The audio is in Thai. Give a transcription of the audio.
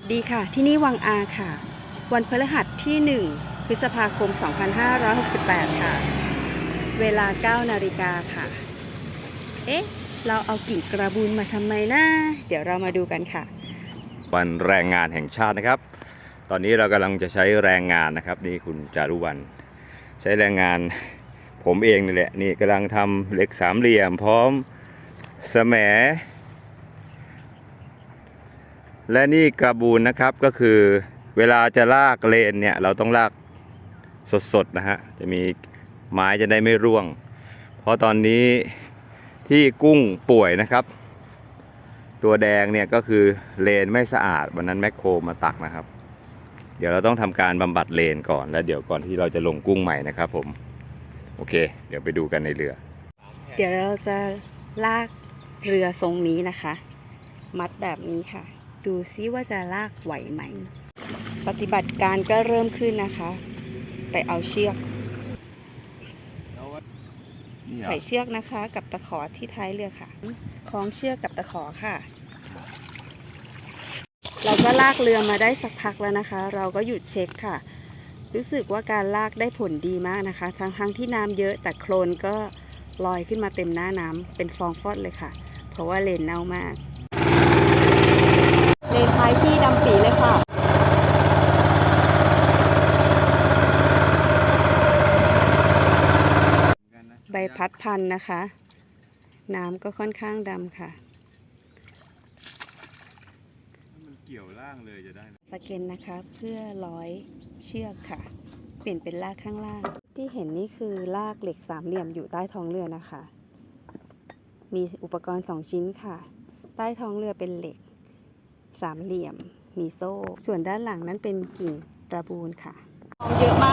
วัสดีค่ะ ที่นี่วังอาค่ะ วันพฤหัสที่ 1 พฤษภาคม 2568 ค่ะ เวลา 9 นาฬิกาค่ะ เอ๊ะ เราเอากิ่งกระบุนมาทำไมนะ เดี๋ยวเรามาดูกันค่ะ วันแรงงานแห่งชาตินะครับ ตอนนี้เรากำลังจะใช้แรงงานนะครับ นี่คุณจารุวรรณใช้แรงงานผมเองนี่แหละ นี่กำลังทำเหล็กสามเหลี่ยม พร้อมแสมแและนี่กระบูนนะครับก็คือเวลาจะลากเลนเนี่ยเราต้องลากสดๆนะฮะจะมีไม้จะได้ไม่ร่วง เพราะตอนนี้ที่กุ้งป่วยนะครับ ตัวแดงเนี่ยก็คือเลนไม่สะอาดวันนั้นแมคโครมาตักนะครับ เดี๋ยวเราต้องทำการบำบัดเลนก่อนแล้วเดี๋ยวก่อนที่เราจะลงกุ้งใหม่นะครับผมโอเค เดี๋ยวไปดูกันในเรือ เดี๋ยวเราจะลากเรือทรงนี้นะคะ มัดแบบนี้ค่ะ ดูซิว่าจะลากไหวไหม ปฏิบัติการก็เริ่มขึ้นนะคะ ไปเอาเชือก ใส่เชือกนะคะ กับตะขอที่ท้ายเรือค่ะ คล้องเชือกกับตะขอค่ะ เราก็ลากเรือมาได้สักพักแล้วนะคะ เราก็หยุดเช็คค่ะ รู้สึกว่าการลากได้ผลดีมากนะคะ ทั้งทั้งๆที่น้ำเยอะแต่โคลนก็ลอยขึ้นมาเต็มหน้าน้ำเป็นฟองฟอดเลยค่ะ เพราะว่าเลนเน่ามาก เลนท้ายที่ดำปีเลยค่ะ ใบพัดพันธุ์นะคะ น้ำก็ค่อนข้างดำค่ะ มันเกี่ยวล่างเลยจะได้สเก็นนะคะเพื่อร้อยเชือกค่ะ เปลี่ยนเป็นลากข้างล่าง ที่เห็นนี่คือลากเหล็กสามเหลี่ยมอยู่ใต้ท้องเรือนะคะ มีอุปกรณ์สองชิ้นค่ะ ใต้ท้องเรือเป็นเหล็กสามเหลี่ยม มีโซ่ ส่วนด้านหลังนั้นเป็นกิ่งตระบูนค่ะเยอะม